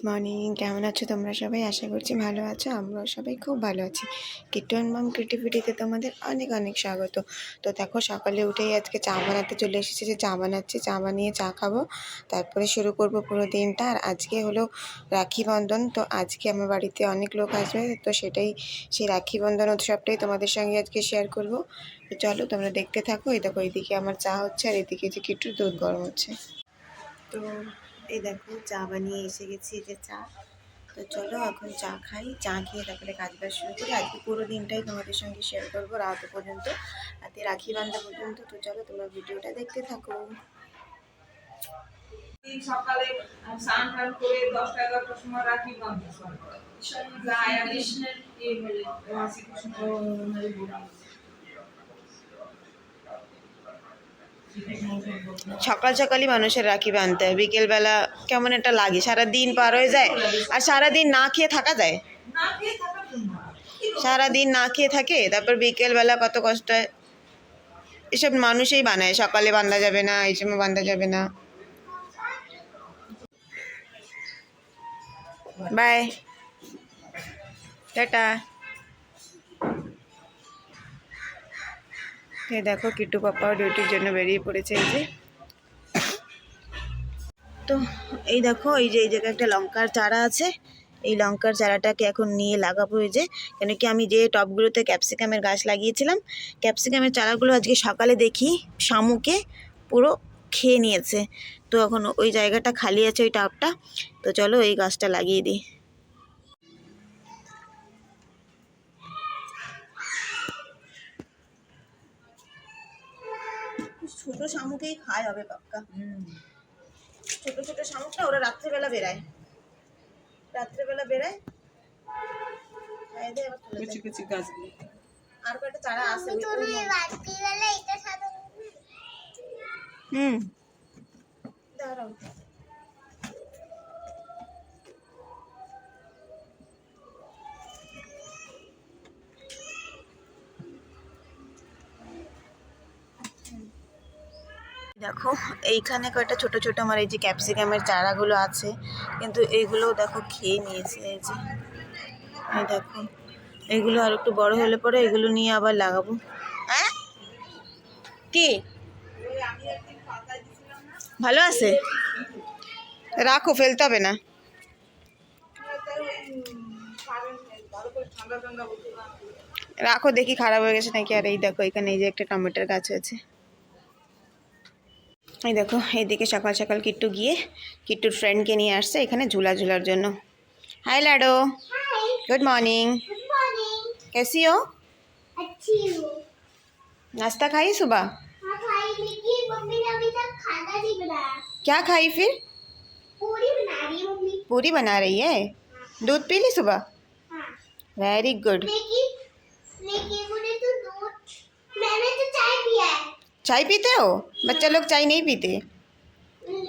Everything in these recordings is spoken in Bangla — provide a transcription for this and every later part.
গুড মর্নিং কেমন আছো তোমরা সবাই? আশা করছি ভালো আছো। আমরাও সবাই খুব ভালো আছি। কিটন মাম ক্রিয়েটিভিটিতে তোমাদের অনেক অনেক স্বাগত। তো দেখো, সকালে উঠেই আজকে চা বানাতে চলে এসেছি যে, চা বানাচ্ছি, চা বানিয়ে চা খাব। তারপরে শুরু করব পুরো দিনটা। আর আজকে হলো রাখি বন্ধন। তো আজকে আমার বাড়িতে অনেক লোক আসবে। তো সেটাই, সেই রাখি বন্ধন উৎসবটাই তোমাদের সঙ্গে আজকে শেয়ার করব। তো চলো, তোমরা দেখতে থাকো। এই দেখো এইদিকে আমার চা হচ্ছে আর এদিকে যে কিটুর দুধ গরম হচ্ছে। তো এই দেখো চা বানিয়ে এসে গেছি এই যে চা। তো চলো এখন চা খাই চা খেয়ে তারপরে কাজ বাজ শুরু করি। আজকে পুরো দিনটাই তোমাদের সঙ্গে শেয়ার করব রাত পর্যন্ত রাতে রাখি বান্ধা পর্যন্ত। তো চলো তোমরা ভিডিওটা দেখতে থাকো। সকালে স্নান টান করে দশটা এগারোটার সময় রাখি যায় আমি শ্রীকৃষ্ণ সকাল সকালই মানুষের রাখি বাঁধতে হয়। বিকেলবেলা কেমন একটা লাগে সারা দিন পার হয়ে যায়। আর সারা দিন না খেয়ে থাকা যায়? সারা দিন না খেয়ে থাকে, তারপর বিকেলবেলা কত কষ্ট হয়। এসব মানুষই বানায়, সকালে বান্ধা যাবে না, এই সময় বান্ধা যাবে না। বাই টাটা এই দেখো কিট্টু পাপাও ডিউটির জন্য বেরিয়ে পড়েছে এই যে। তো এই দেখো, এই যে, এই জায়গায় একটা লঙ্কার চারা আছে। এই লঙ্কার চারাটাকে এখন নিয়ে লাগাবো এই যে। কেন কি আমি যে টবগুলোতে ক্যাপসিকামের গাছ লাগিয়েছিলাম, ক্যাপসিকামের চারাগুলো আজকে সকালে দেখি শামুকে পুরো খেয়ে নিয়েছে। তো এখন ওই জায়গাটা খালি আছে ওই টবটা তো চলো এই গাছটা লাগিয়ে দিই। ছোট শামুকেই খায় হবে পাক্কা। ছোট ছোট শামুকটা ওরা রাত্রেবেলা বেরায় রাত্রেবেলা গাছগুলো। আর কয়েকটা চারা আছে হুম। দাঁড়াও। দেখো, এইখানে কয়েকটা ছোট ছোট আমার এই যে ক্যাপসিকামের চারাগুলো আছে, কিন্তু এইগুলোও দেখো খেয়ে নিয়েছে, এই যে। এই দেখো, এগুলো আর একটু বড় হলে পরে এগুলো নিয়ে আবার লাগাবো। হ্যাঁ কি? ভালো আছে? রাখো, ফেলতে হবে না। রাখো, দেখি খারাপ হয়ে গেছে নাকি? আর এই দেখো, এখানে এই যে একটা টমেটোর গাছ হয়েছে এই দেখো এইদিকে সকাল সকাল কিট্টু গিয়ে কিট্টুর ফ্রেন্ডকে নিয়ে আসছে এখানে ঝুলা ঝুলার জন্য হাই লাডো गुड मॉर्निंग कैसी हो अच्छी हूँ नाश्ता खाई सुबह हाँ खाई लेकिन मम्मी ने अभी तक खाना नहीं बनाया क्या खाई फिर पूरी बना रही है मम्मी पूरी बना रही है दूध पी ली सुबह हाँ वेरी गुड लेकिन लेकिन चाय पीते हो बच्चा लोग चाय नहीं पीते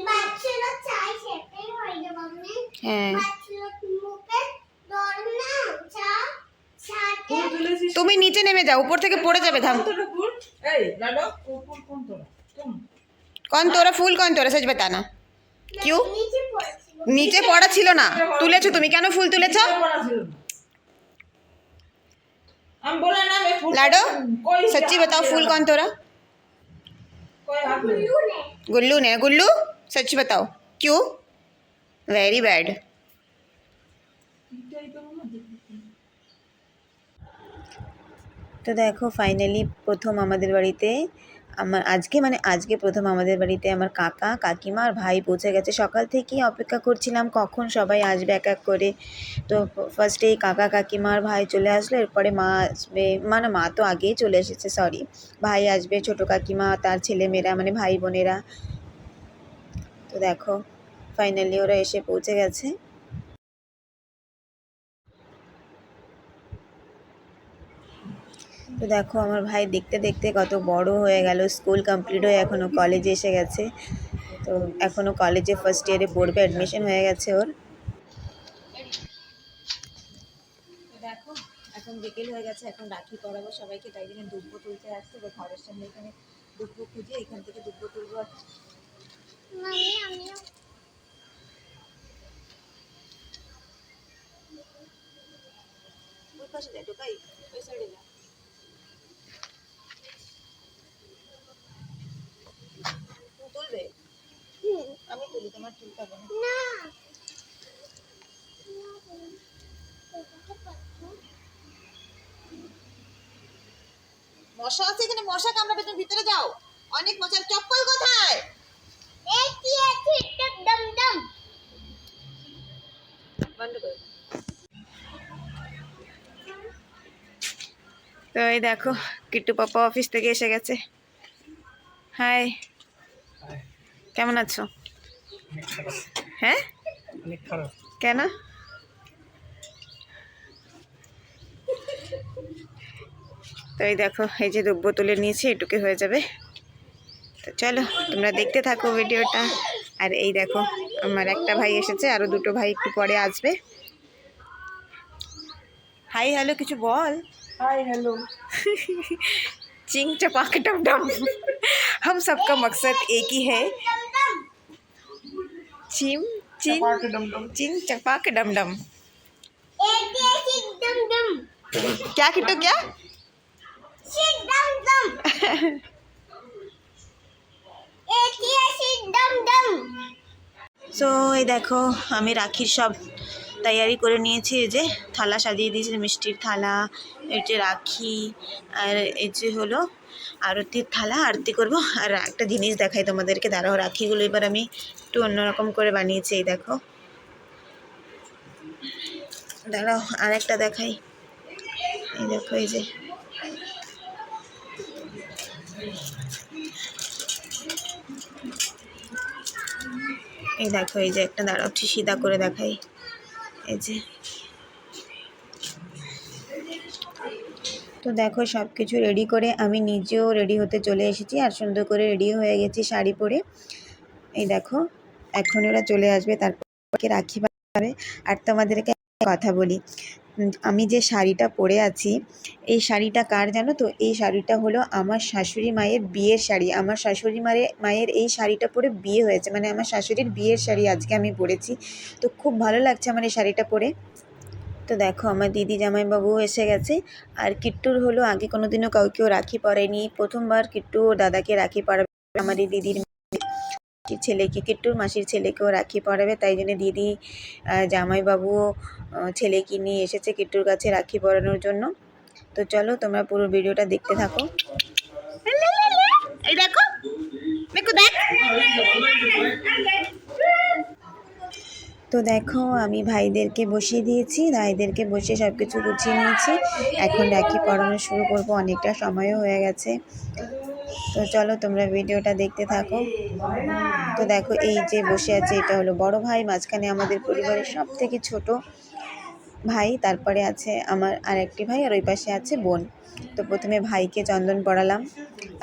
बच्चे लोग चाय खेते हैं और जब हमने হ্যাঁ बच्चे लोग मुंह पे दौड़ना चा चाटे ফুল তুলেছিস তুমি নিচে নেমে যাও উপর থেকে পড়ে যাবে ধাম কতটা ফুল এই লাডো ও ফুল কোন তোরা তুম कौन तोरा फूल कौन तोरा सच बताना क्यों नीचे पड़ती নিচে পড়া ছিল না তুলেছো তুমি কেন ফুল তুলেছো পড়া ছিল না। আমি বলে না আমি ফুল लाडो कोई सच्ची बताओ फूल कौन तोरा कोई हाथ में ब्लू ने गुल्लू ने गुल्लू सच बताओ क्यों वेरी बैड তো দেখো ফাইনালি প্রথম আমাদের বাড়িতে আমার আজকে মানে আজকে প্রথম আমাদের বাড়িতে আমার কাকা, কাকিমা আর ভাই পৌঁছে গেছে। সকাল থেকেই অপেক্ষা করছিলাম কখন সবাই আসবে এক এক করে। তো ফার্স্টেই কাকা, কাকিমা আর ভাই চলে আসলো, এরপরে মা আসবে মানে মা তো আগেই চলে এসেছে সরি ভাই আসবে, ছোটো কাকিমা, তার ছেলেমেয়েরা মানে ভাই বোনেরা। তো দেখো ফাইনালি ওরা এসে পৌঁছে গেছে। তো দেখো, আমার ভাই দেখতে দেখতে কত বড় হয়ে গেল। স্কুল কমপ্লিট হয়ে এখনও কলেজে এসে গেছে। তো এখনও কলেজে ফার্স্ট ইয়ারে পড়বে অ্যাডমিশন হয়ে গেছে ওর। দেখো, এখন বিকেল হয়ে গেছে, এখন রাখি পড়াবো সবাইকে। তাই জন্য দুব্বো তুলতে আসছে। ওর ঘরের সামনে এখানে দুব্বো খুঁজে এখান থেকে দুব্বো তুলবো। ঢোকাই। ওই সাইডে যা। আমি তুলি তোমার হবে। না। মশা আছে এখানে মশা কামড়াবে তুমি ভিতরে যাও। অনেক মশার চপ্পল কোথায়? এই কি আছে ডম ডম ডম বন্ধ করে। তো এই দেখো কিট্টু পাপা অফিস থেকে এসে গেছে। হাই। কেমন আছো অনেক খারাপ হ্যাঁ অনেক খারাপ কেন তো এই দেখো এই যে দ্রব্য তুলে নিয়েছি এটুকু হয়ে যাবে তো চলো তোমরা দেখতে থাকো ভিডিওটা আর এই দেখো আমার একটা ভাই এসেছে আরও দুটো ভাই একটু পরে আসবে হাই হ্যালো কিছু বল হাই হ্যালো चिंग चपाक डम डम हम सबका मकसद एक ही है चिम चिन পার্কে ডমডম चिंग चपाक डम डम এই কি আছে ডম ডম क्या किट्टू क्या শিট ডম ডম এই কি আছে ডম ডম সো এই দেখো আমি রাখির সব তৈয়ারি করে নিয়েছি এই যে থালা সাজিয়ে দিয়েছি মিষ্টির থালা এই যে রাখি আর এই যে হলো আরতির থালা, আরতি করব। আর একটা জিনিস দেখাই তোমাদেরকে, দাঁড়াও, রাখিগুলো এবার আমি একটু অন্যরকম করে বানিয়েছি, এই দেখো। দাঁড়াও আর একটা দেখাই। এই দেখো, এই যে। এই দেখো, এই যে একটা, দাঁড়াও সিধা করে দেখাই। এই যে। তো দেখো সব কিছু রেডি করে আমি নিজেও রেডি হতে চলে এসেছি। আর সুন্দর করে রেডি হয়ে গেছি শাড়ি পরে। এই দেখো, এখন ওরা চলে আসবে, তারপরে রাখি পাবে আর তোমাদেরকে কথা বলি আমি যে শাড়িটা পরে আছি, এই শাড়িটা কার জানো তো? এই শাড়িটা হলো আমার শাশুড়ি মায়ের বিয়ের শাড়ি। আমার শাশুড়ি মায়ের মায়ের এই শাড়িটা পরে বিয়ে হয়েছে। মানে আমার শাশুড়ির বিয়ের শাড়ি আজকে আমি পরেছি। তো খুব ভালো লাগছে আমার এই শাড়িটা পরে। তো দেখো, আমার দিদি জামাইবাবু এসে গেছে। আর কিট্টুর হলো, আগে কোনো দিনও কাউকেও রাখি পরেনি প্রথমবার কিট্টু ওর দাদাকে রাখি পরাবে আমার এই দিদির ছেলেকে। কিট্টুর মাসির ছেলেকেও রাখি পরাবে, তাই জন্য দিদি জামাইবাবুও ছেলেকে নিয়ে এসেছে কিট্টুর কাছে রাখি পরানোর জন্য। তো চলো, তোমরা পুরো ভিডিওটা দেখতে থাকো। দেখো দেখ। তো দেখো, আমি ভাইদেরকে বসিয়ে দিয়েছি ভাইদেরকে বসিয়ে সব কিছু গুছিয়ে নিয়েছি। এখন রাখি, পড়ানো শুরু করব, অনেকটা সময়ও হয়ে গেছে। তো চলো, তোমরা ভিডিওটা দেখতে থাকো। তো দেখো, এই যে বসে আছে, এটা হলো বড় ভাই, মাঝখানে আমাদের পরিবারের সব থেকে ছোট। ভাই, তারপরে আছে আমার আরেকটি ভাই আর ওই পাশে আছে বোন। তো প্রথমে ভাইকে চন্দন পড়ালাম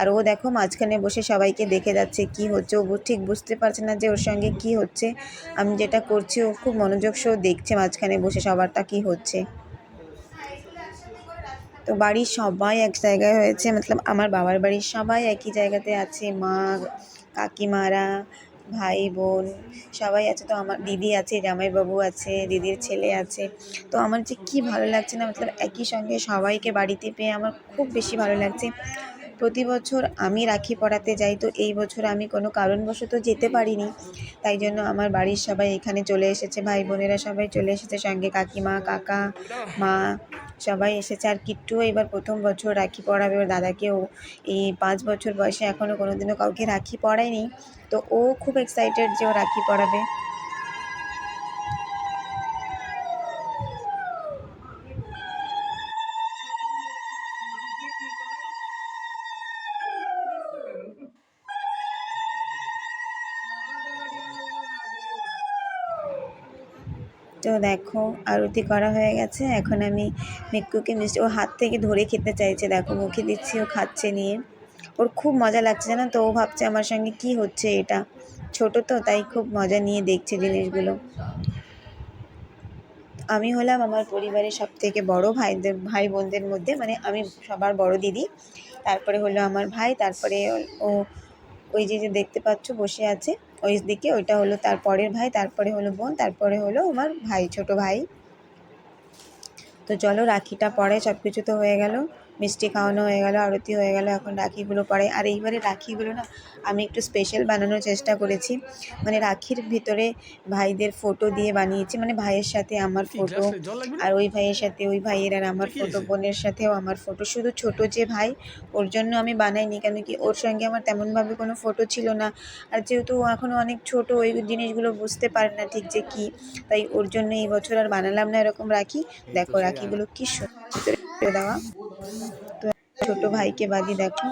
আর ও দেখো মাঝখানে বসে সবাইকে দেখে যাচ্ছে কি হচ্ছে। ও ঠিক বুঝতে পারছে না যে ওর সঙ্গে কি হচ্ছে। আমি যেটা করছি, ও খুব মনোযোগ সহ দেখছে মাঝখানে বসে সবারটা কি হচ্ছে। তো বাড়ির সবাই এক জায়গায় হয়েছে। মতলব আমার বাবার বাড়ির সবাই একই জায়গাতে আছে। মা, কাকিমারা ভাই, বোন, সবাই আছে তো, আমার দিদি আছে, জামাইবাবু আছে, দিদির ছেলে আছে। তো আমার যে কী ভালো লাগছে না, মতলব একই সঙ্গে সবাইকে বাড়িতে পেয়ে আমার খুব বেশি ভালো লাগছে। প্রতি বছর আমি রাখি পড়াতে যাই, তো এই বছর আমি কোনো কারণবশত যেতে পারিনি। তাই জন্য আমার বাড়ির সবাই এখানে চলে এসেছে, ভাই বোনেরা সবাই চলে এসেছে, সঙ্গে কাকিমা, কাকা, মা সবাই এসেছে। আর কিট্টুও এবার প্রথম বছর রাখি পড়াবে ওর দাদাকেও এই পাঁচ বছর বয়সে এখনও কোনো দিনও কাউকে রাখি পড়ায়নি তো ও খুব এক্সাইটেড যে ও রাখি পড়াবে দেখো, আরতি করা হয়ে গেছে। এখন আমি মিক্কুকে মিষ্টি ও হাত থেকে ধরে খেতে চাইছে, দেখো, মুখে দিচ্ছি, ও খাচ্ছে নিয়ে। ওর খুব মজা লাগছে, জানো তো? ও ভাবছে আমার সঙ্গে কি হচ্ছে এটা। ছোট তো, তাই খুব মজা নিয়ে দেখছে জিনিসগুলো। আমি হলাম আমার পরিবারের সব থেকে বড়ো ভাইদের ভাই বোনদের মধ্যে মানে আমি সবার বড় দিদি। তারপরে হলো আমার ভাই, তারপরে ও ওই যে যে দেখতে পাচ্ছ বসে আছে। ওই দিকে ওইটা হলো তার পরের ভাই, তারপরে হলো বোন, তারপরে হলো আমার ভাই, ছোট ভাই। তো চলো রাখিটা পরে সব কিছু তো হয়ে গেল। মিষ্টি খাওয়ানো হয়ে গেল আরতি হয়ে গেল এখন রাখিগুলো পরে। আর এইবারে রাখিগুলো না আমি একটু স্পেশাল বানানোর চেষ্টা করেছি। মানে রাখির ভিতরে ভাইদের ফটো দিয়ে বানিয়েছি। মানে ভাইয়ের সাথে আমার ফটো আর ওই ভাইয়ের সাথে ওই ভাইয়ের আর আমার ফটো বোনের সাথেও আমার ফটো শুধু ছোট যে ভাই ওর জন্য আমি বানাইনি কেন কি ওর সঙ্গে আমার তেমনভাবে কোনো ফটো ছিল না। আর যেহেতু এখনও অনেক ছোট ওই জিনিসগুলো বুঝতে পারে না ঠিক যে কী। তাই ওর জন্য এই বছর আর বানালাম না এরকম রাখি। দেখো রাখিগুলো কি সুন্দর করে দেওয়া। তো ছোট ভাইকে বাদি দেখো।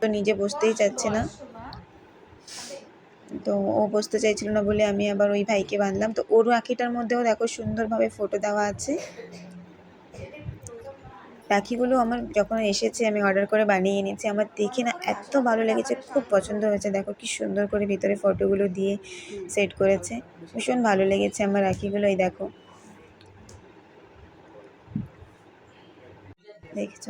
তো নিজে বসতেই চাচ্ছে না। তো ও বসতে চাইছিল না বলে আমি আবার ওই ভাইকে বাঁধলাম। তো ওর রাখিটার মধ্যেও দেখো সুন্দরভাবে ফটো দেওয়া আছে। রাখিগুলো আমার যখন এসেছে, আমি অর্ডার করে বানিয়ে এনেছি। আমার দেখে না এত ভালো লেগেছে, খুব পছন্দ হয়েছে। দেখো কি সুন্দর করে ভিতরে ফটোগুলো দিয়ে সেট করেছে। ভীষণ ভালো লেগেছে আমার রাখিগুলো এই দেখো। দেখছ।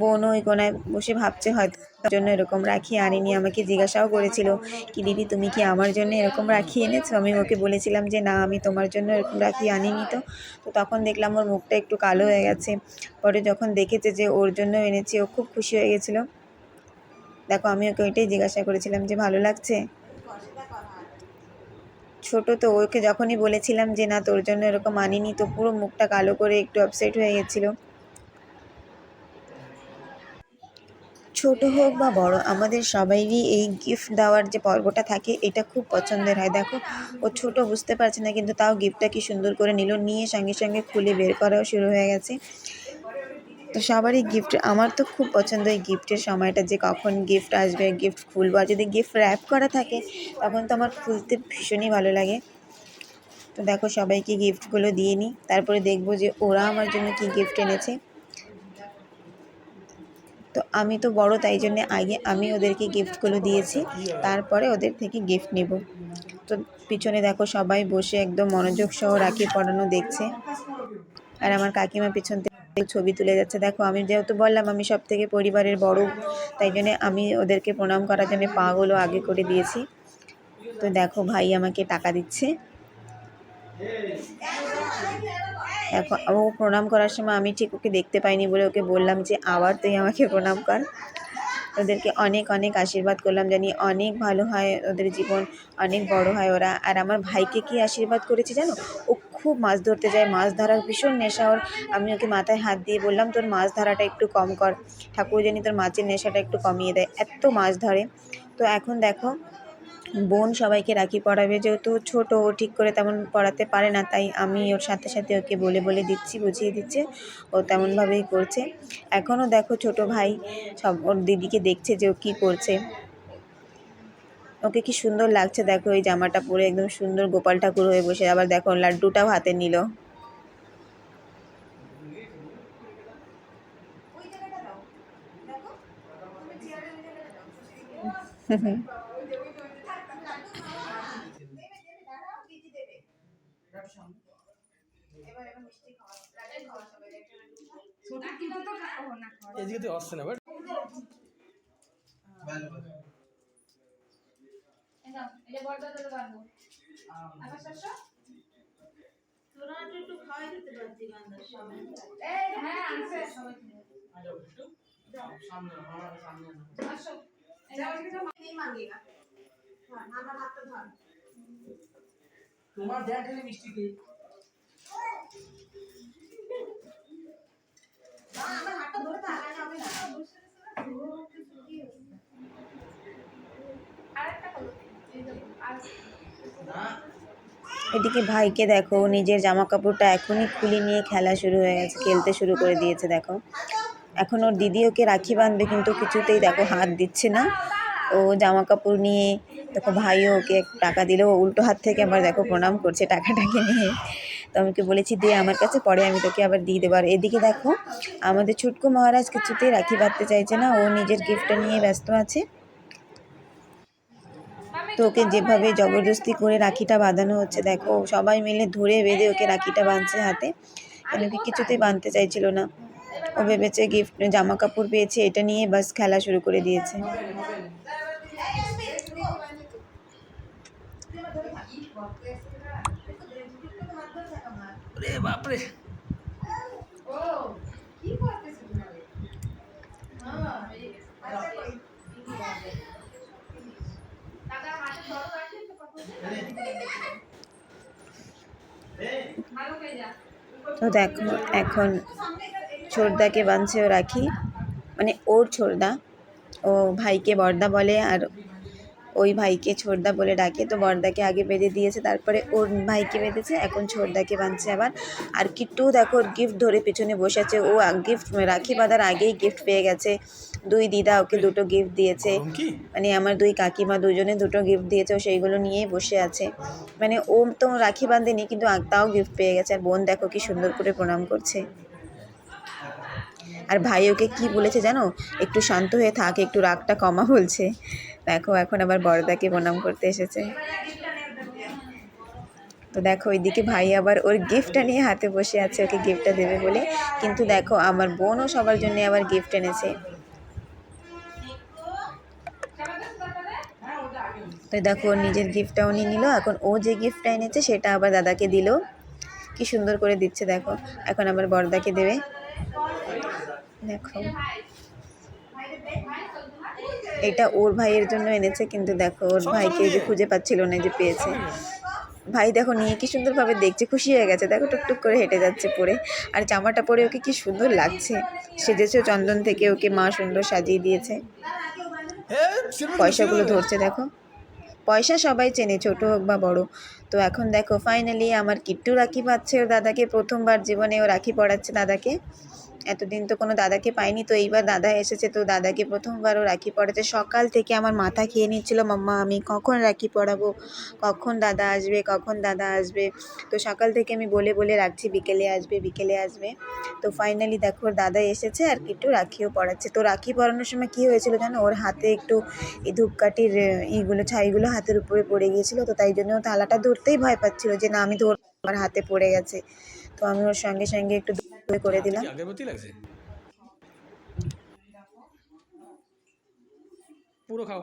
বোনও ওই কোনায় বসে ভাবছে হয়তো তার জন্য এরকম রাখি আনিনি, আমাকে জিজ্ঞাসাও করেছিল কি দিদি তুমি কি আমার জন্য এরকম রাখি এনেছো? আমি ওকে বলেছিলাম যে না, আমি তোমার জন্য এরকম রাখি আনিনি তো। তো তখন দেখলাম ওর মুখটা একটু কালো হয়ে গেছে। পরে যখন দেখেছে যে ওর জন্য এনেছি, ও খুব খুশি হয়ে গেছিল। দেখো, আমি ওকে ওইটাই জিজ্ঞাসা করেছিলাম যে ভালো লাগছে? ছোট তো, ওকে যখনই বলেছিলাম যে না, তোর জন্য এরকম আনিনি, তো পুরো মুখটা কালো করে একটু আপসেট হয়ে গেছিল। ছোট হোক বা বড়, আমাদের সবাইরই এই গিফট দেওয়ার যে পর্বটা থাকে, এটা খুব পছন্দের হয়। দেখো, ও ছোট বুঝতে পারছে না, কিন্তু তাও গিফটটা কি সুন্দর করে নিল, নিয়ে সঙ্গে সঙ্গে খুলে বের করাও শুরু হয়ে গেছে। তো সবারই গিফট আমার তো খুব পছন্দ এই গিফটের সময়টা, যে কখন গিফট আসবে গিফট খুলবো। আর যদি গিফট র্যাপ করা থাকে, তখন তো আমার খুলতে ভীষণই ভালো লাগে। তো দেখো, সবাইকে গিফটগুলো দিয়ে নিই, তারপরে দেখব যে ওরা আমার জন্য কি গিফট এনেছে। তো আমি তো বড়, তাই জন্য আগে আমি ওদেরকে গিফটগুলো দিয়েছি। তারপরে ওদের থেকে গিফট নেব। তো পিছনে দেখো সবাই বসে একদম মনোযোগ সহ রাখি পড়ানো দেখছে। আর আমার কাকিমা পিছন থেকে ছবি তুলে যাচ্ছে। দেখো আমি যেহেতু বললাম আমি সব থেকে পরিবারের বড়, তাই জন্যে আমি ওদেরকে প্রণাম করার জন্য পাগুলো আগে করে দিয়েছি। তো দেখো ভাই আমাকে টাকা দিচ্ছে। এখন ও প্রণাম করার সময় আমি ঠিক ওকে দেখতে পাইনি বলে ওকে বললাম যে, আবার তুই আমাকে প্রণাম কর। ওদেরকে অনেক অনেক আশীর্বাদ করলাম জানি অনেক ভালো হয় ওদের জীবন, অনেক বড় হয় ওরা। আর আমার ভাইকে কি আশীর্বাদ করেছি জানো? ও খুব মাছ ধরতে যায়, মাছ ধরার ভীষণ নেশা ওর। আমি ওকে মাথায় হাত দিয়ে বললাম, তোর মাছ ধরাটা একটু কম কর। ঠাকুর জানি তোর মাছের নেশাটা একটু কমিয়ে দেয়। এত মাছ ধরে। তো এখন দেখো বোন সবাইকে রাখি পড়াবে, যেহেতু ছোট, ও ঠিক করে তেমন পড়াতে পারে না, তাই আমি ওর সাথে সাথে ওকে বলে বলে দিচ্ছি, বুঝিয়ে দিচ্ছে, ও তেমনভাবেই করছে। এখনও দেখো ছোট ভাই সব ওর দিদিকে দেখছে যে ও কী করছে। ওকে কি সুন্দর লাগছে, দেখো এই জামাটা পরে একদম সুন্দর গোপাল ঠাকুর হয়ে বসে, আবার দেখো লাড্ডুটাও হাতে নিল। এদিকে তো আসছে না বাট তোমার দেখ মিষ্টি খেয়ে। এদিকে ভাইকে দেখো, নিজের জামা কাপড়টা এখনই খুলে নিয়ে খেলা শুরু হয়ে গেছে, খেলতে শুরু করে দিয়েছে, দেখো। এখন ওর দিদি ওকে রাখি বাঁধবে, কিন্তু কিছুতেই দেখো হাত দিচ্ছে না। ও জামা কাপড় নিয়ে, দেখো ভাইও ওকে টাকা দিল, ও উল্টো হাত থেকে আবার দেখো প্রণাম করছে টাকাটাকে নিয়ে। তো আমি ওকে বলেছি, দে আমার কাছে, পরে আমি তোকে আবার দিয়ে দেবো। আর এদিকে দেখো, আমাদের ছুটকু মহারাজ কিছুতেই রাখি বাঁধতে চাইছে না, ও নিজের গিফটটা নিয়ে ব্যস্ত আছে। তো ওকে যেভাবে জবরদস্তি করে রাখিটা বাঁধানো হচ্ছে, দেখো, সবাই মিলে ধরে বেঁধে ওকে রাখিটা বাঁধছে হাতে। কেন কি কিছুতেই বাঁধতে চাইছিল না। ও ভেবেছে গিফট জামা কাপড় পেয়েছে, এটা নিয়ে বাস খেলা শুরু করে দিয়েছে। ওরে বাপরে। তো দেখো, এখন ছোড়দাকে বাঁধছে ও রাখি মানে ওর ছোড়দা ও ভাইকে বর্দা বলে আর ওই ভাইকে ছোটদা বলে ডাকে। তো বর্দাকে আগে বেঁধে দিয়েছে তারপরে ওর ভাইকে বেঁধেছে এখন ছোটদাকে বাঁধছে আবার। আর কিট্টু দেখো গিফট ধরে পেছনে বসে আছে। ও গিফট রাখি বাঁধার আগেই গিফট পেয়ে গেছে। দুই দিদা ওকে দুটো গিফট দিয়েছে। মানে আমার দুই কাকিমা দুজনে দুটো গিফট দিয়েছে ও সেইগুলো নিয়েই বসে আছে। মানে ও তো রাখি বাঁধেনি কিন্তু তাও গিফট পেয়ে গেছে। আর বোন দেখো কি সুন্দর করে প্রণাম করছে। আর ভাই ওকে কী বলেছে জানো? একটু শান্ত হয়ে থাক একটু রাগটা কমা বলছে। দেখো, এখন আবার বড়দাকে প্রণাম করতে এসেছে। তো দেখো, ওইদিকে ভাই আবার ওর গিফটটা নিয়ে হাতে বসে আছে, ওকে গিফটটা দেবে বলে। কিন্তু দেখো, আমার বোনও সবার জন্য আবার গিফট এনেছে। তো দেখো, ওর নিজের গিফটটাও নিয়ে নিল, এখন ও যে গিফটটা এনেছে, সেটা আবার দাদাকে দিল। কি সুন্দর করে দিচ্ছে, দেখো। এখন আবার বড়দাকে দেবে। দেখো। এটা ওর ভাইয়ের জন্য এনেছে কিন্তু দেখো ওর ভাইকে যে খুঁজে পাচ্ছিল না যে পেয়েছে। ভাই দেখো নিয়ে কি সুন্দরভাবে দেখছে খুশি হয়ে গেছে। দেখো টুকটুক করে হেঁটে যাচ্ছে পরে আর জামাটা পরে ওকে কি সুন্দর লাগছে। সেজেছে চন্দন থেকে ওকে মা সুন্দর সাজিয়ে দিয়েছে। পয়সাগুলো ধরছে দেখো। পয়সা সবাই চেনে ছোট হোক বা বড়। তো এখন দেখো ফাইনালি আমার কিট্টু রাখি পাচ্ছে ওর দাদাকে। প্রথমবার জীবনে ও রাখি পড়াচ্ছে দাদাকে। এতদিন তো কোনো দাদাকে পাইনি, তো এইবার দাদা এসেছে, তো দাদাকে প্রথমবার ও রাখি পড়াচ্ছে সকাল থেকে আমার মাথা খেয়ে নিচ্ছিল, মাম্মা, আমি কখন রাখি পড়াবো কখন দাদা আসবে? কখন দাদা আসবে? তো সকাল থেকে আমি বলে বলে রাখছি, বিকেলে আসবে বিকেলে আসবে। তো ফাইনালি দেখো, ওর দাদা এসেছে আর একটু রাখিও পড়াচ্ছে তো রাখি পড়ানোর সময় কী হয়েছিল জানো? ওর হাতে একটু এই ধূপকাঠির ইগুলো ছাইগুলো হাতের উপরে পড়ে গিয়েছিল, তো তাই জন্য ও থালাটা ধরতেই ভয় পাচ্ছিল যে, না, আমি ধর আমার হাতে পড়ে গেছে। তো আমি ওর সঙ্গে সঙ্গে একটু করে দিলাম। কি আগরবাতি লাগছে? পুরো খাও।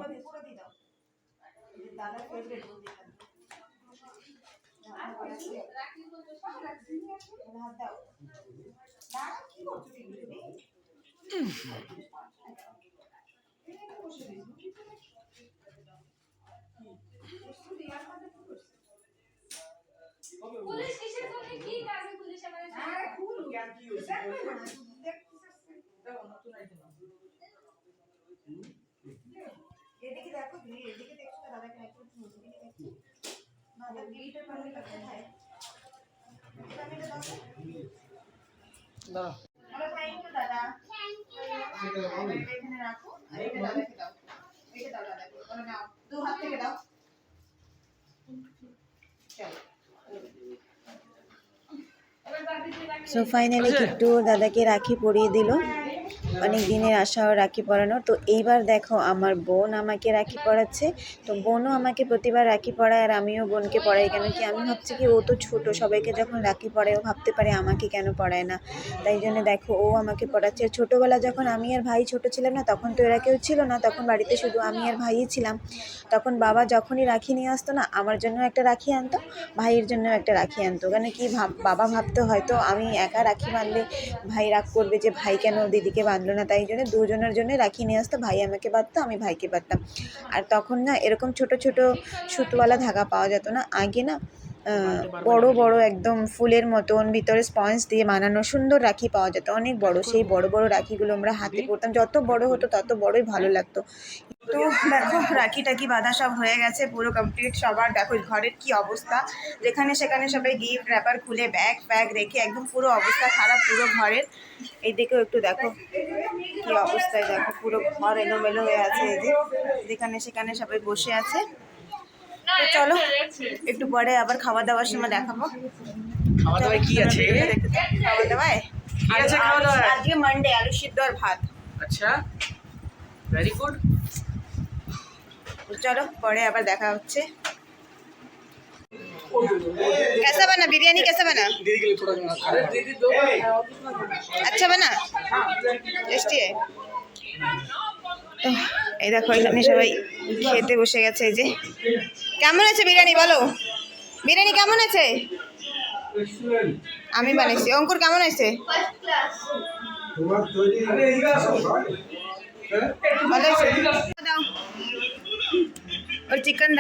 পুলিশ কিসের জন্য কি কাজে পুলিশ আমার দাঁড়াও সো ফাইনালি কিট্টু দাদাকে রাখি পরিয়ে দিল। অনেক দিনের আশা ওর রাখি পরানোর। তো এইবার দেখো আমার বোন আমাকে রাখি পরাচ্ছে। তো বোনও আমাকে প্রতিবার রাখি পরায় আর আমিও বোনকে পড়াই কেন কি আমি ভাবছি কি ও তো ছোট, সবাইকে যখন রাখি পরায় ও ভাবতে পারে আমাকে কেন পড়ায় না। তাই জন্য দেখো ও আমাকে পড়াচ্ছে ছোটোবেলা যখন আমি আর ভাই ছোট ছিলাম না, তখন তো এরা কেউ ছিল না। তখন বাড়িতে শুধু আমি আর ভাইই ছিলাম। তখন বাবা যখনই রাখি নিয়ে আসতো না, আমার জন্য একটা রাখি আনতো, ভাইয়ের জন্য একটা রাখি আনতো। কেন কি বাবা ভাবতো হয়তো আমি একা রাখি বাঁধলে ভাই রাগ করবে যে ভাই কেন দিদিকে বাঁধলো না, তাই জন্য দুজনের জন্য রাখি নিয়ে আসতো, ভাই আমাকে বাঁধতো, আমি ভাইকে বাঁধতাম। আর তখন না, এরকম ছোট ছোট সুতোওয়ালা ধাগা পাওয়া যেত না। আগে না বড় বড় একদম ফুলের মতন ভিতরে স্পঞ্জ দিয়ে বানানো সুন্দর রাখি পাওয়া যেত। অনেক বড় সেই বড় বড় রাখিগুলো আমরা হাতে পরতাম যত বড় হতো তত বড়ই ভালো লাগতো। তো দেখো রাখি টাকি বাঁধা সব হয়ে গেছে পুরো কমপ্লিট সবার। দেখো ঘরের কি অবস্থা? যেখানে সেখানে সবাই গিফট র্যাপার খুলে ব্যাগ ব্যাগ রেখে একদম পুরো অবস্থা খারাপ পুরো ঘরের। এই দিকেও একটু দেখো কি অবস্থায় দেখো পুরো ঘর এলোমেলো হয়ে আছে। এই যে যেখানে সেখানে সবাই বসে আছে। তো চলো একটু পরে আবার খাওয়া দাওয়ার সময় দেখাবো খাওয়া দাওয়ায় কি আছে খাওয়া দাওয়ায় কি আছে খাওয়া দাওয়ায়? আজকে মানডে আলু সিদ্ধ আর ভাত আচ্ছা ভেরি গুড তো চলো পরে আবার দেখা হচ্ছে कैसा बना बिरयानी कैसा बना दीदी के लिए थोड़ा अरे दीदी दो अच्छा बना টেস্টি এই দেখো, এখানে সবাই খেতে বসে গেছে, এই যে। কেমন আছে বিরিয়ানি, বলো? বিরিয়ানি কেমন আছে? আমি বানাইছি। অঙ্কুর, কেমন আছে? একটা চিকেন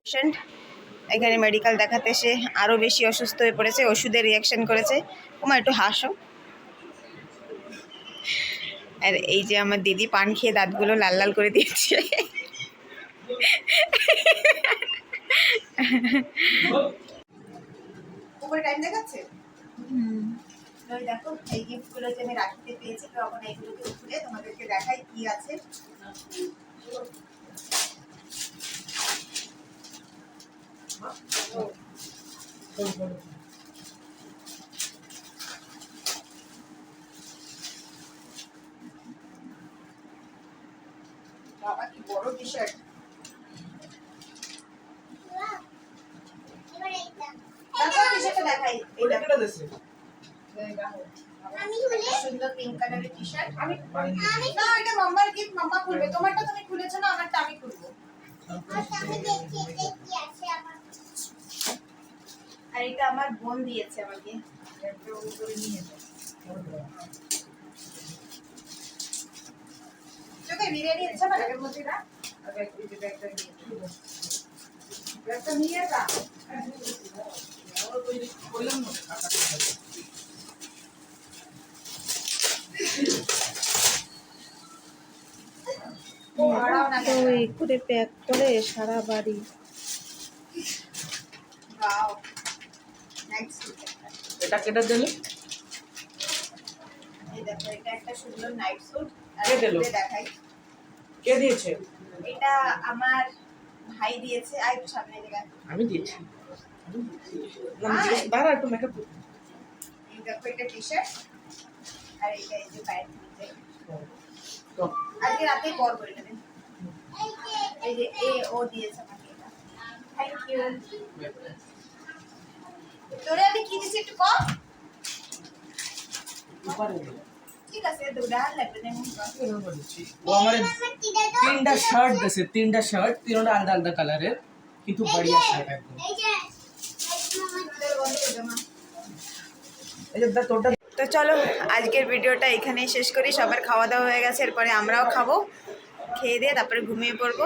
পেশেন্ট এখানে মেডিকেল দেখাতে এসে আরও বেশি অসুস্থ হয়ে পড়েছে, ওষুধের রিয়াকশন করেছে। ওমা, একটু হাসো। আর এই যে আমার দিদি পান খেয়ে দাঁতগুলো লাল লাল করে দিয়েছে। উপরে টাইম দেখাচ্ছে? দেখো এই গিফটগুলো যে আমি রাখিতে পেয়েছি তো এখন এইগুলোকে খুলে তোমাদেরকে দেখাই কি আছে কি বড় টি শার্ট এবার এইটা তারপর টি শার্টটা দেখাই এই দেখো আমি খুলে সুন্দর পিঙ্ক কালারের টি শার্ট আমি আমি না এটা মাম্মার গিফট মাম্মা খুলবে তোমারটা তুমি খুলেছো না আমারটা আমি খুলবো আচ্ছা, আমি দেখছি এতে কি আছে আমার আর এটা আমার বোন দিয়েছে আমাকে চোখে বিরিয়ানি ইচ্ছা না এর মধ্যে না একটা নিয়ে যা। তো এই করে প্যাক করে সারা বাড়ি। ওয়াও এটা কেটে দিলি এই দেখো এটা একটা সুন্দর নাইট স্যুট? দেখাই। কে দিয়েছে? এটা আমার ভাই দিয়েছে। আর একটু সামনে দেখা আমি দিয়েছি। না, দাঁড়া একটু মেকআপ দেখো এটা টি শার্ট আর এটা এই যে প্যান্ট তো আজকে রাতে পর করে নেবেন যে এই যে এ ও দিয়েছে আমাকে এটা। থ্যাংক ইউ তোরে আমি কি দিছি একটু কম আমার আমার তিনটা শার্ট দিয়েছে তিনটা শার্ট তিনটা আলাদা আলাদা কালারের কিন্তু বড়িয়া শার্ট তো চলো, আজকের ভিডিওটা এখানেই শেষ করি, সবার খাওয়া দাওয়া হয়ে গেছে, এরপরে আমরাও খাব, খেয়ে দিয়ে তারপরে ঘুমিয়ে পড়ব।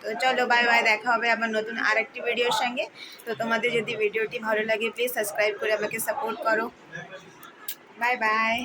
তো চলো বাই বাই দেখা হবে আবার নতুন আর একটি ভিডিওর সঙ্গে। তো তোমাদের যদি ভিডিওটি ভালো লাগে প্লিজ সাবস্ক্রাইব করে আমাকে সাপোর্ট করো। Bye bye